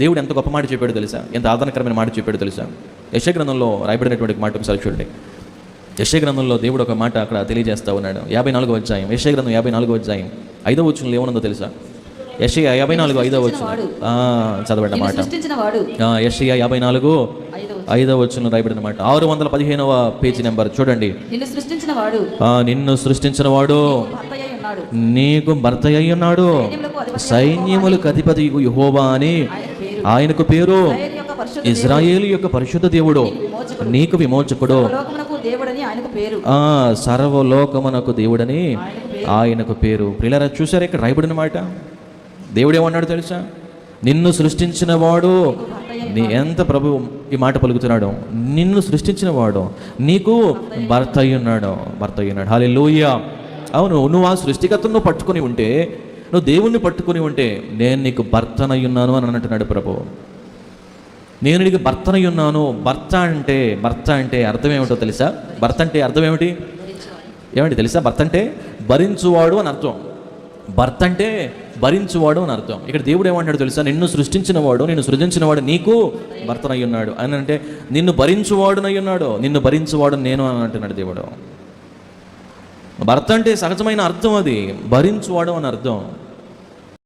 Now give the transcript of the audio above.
దేవుడు ఎంత గొప్ప మాట చెప్పాడు తెలుసా? ఎంత ఆదరణకరమైన మాట చెప్పాడు తెలుసా? యశ గ్రంథంలో రాయబడినటువంటి మాట ఒకసారి చూడండి. యశ గ్రంథంలో దేవుడు ఒక మాట అక్కడ తెలియజేస్తా ఉన్నాడు. యాభై నాలుగో అధ్యాయం. యశ గ్రంథం యాభై నాలుగో అధ్యాయం. ఐదో వచ్చులో ఏమనుందో తెలుసా? యశ యాభై నాలుగు ఐదో వచ్చు చదవండి మాట. యషయా యాభై నాలుగు ఐదవ ఐదవ వచ్చిన రాయబడిన మాట. ఆరు వందల పదిహేనవ పేజీ నెంబర్ చూడండి. నిన్ను సృష్టించిన వాడు. నీకు భర్త అయి ఉన్నాడు. సైన్యములకు అధిపతి యహోవా అని ఆయనకు పేరు ఇజ్రాయేలు యొక్క పరిశుద్ధ దేవుడు. నీకు విమోచకుడు. లోకమునకు దేవుడని ఆయనకు పేరు. ఆ సర్వలోకమునకు దేవుడని ఆయనకు పేరు. పిల్లరా చూసారా ఇక్కడ రాయబడిన మాట? దేవుడు ఏమన్నాడు తెలుసా? నిన్ను సృష్టించిన వాడు నీ ఎంత ప్రభు ఈ మాట పలుకుతున్నాడు. నిన్ను సృష్టించిన వాడు నీకు భర్త అయి ఉన్నాడు భర్త అయి ఉన్నాడు హాలే అవును నువ్వు ఆ సృష్టికర్తను పట్టుకొని ఉంటే నువ్వు దేవుణ్ణి పట్టుకుని ఉంటే నేను నీకు భర్తనై ఉన్నాను అని అంటున్నాడు ప్రభు. నేను నీకు భర్తనై ఉన్నాను భర్త అంటే భర్త అంటే అర్థం ఏమిటో తెలుసా? భర్త అంటే అర్థం ఏమిటి? ఏమండి తెలుసా? భర్త అంటే భరించువాడు అని అర్థం. భర్త అంటే భరించువాడు అని అర్థం. ఇక్కడ దేవుడు ఏమంటాడు తెలుసా? నిన్ను సృష్టించిన వాడు నిన్ను సృజించినవాడు నీకు భర్తనై ఉన్నాడు అని అంటే నిన్ను భరించువాడునై ఉన్నాడు నిన్ను భరించువాడు నేను అని అంటున్నాడు దేవుడు. భర్త అంటే సహజమైన అర్థం అది. భరించువాడు అని అర్థం.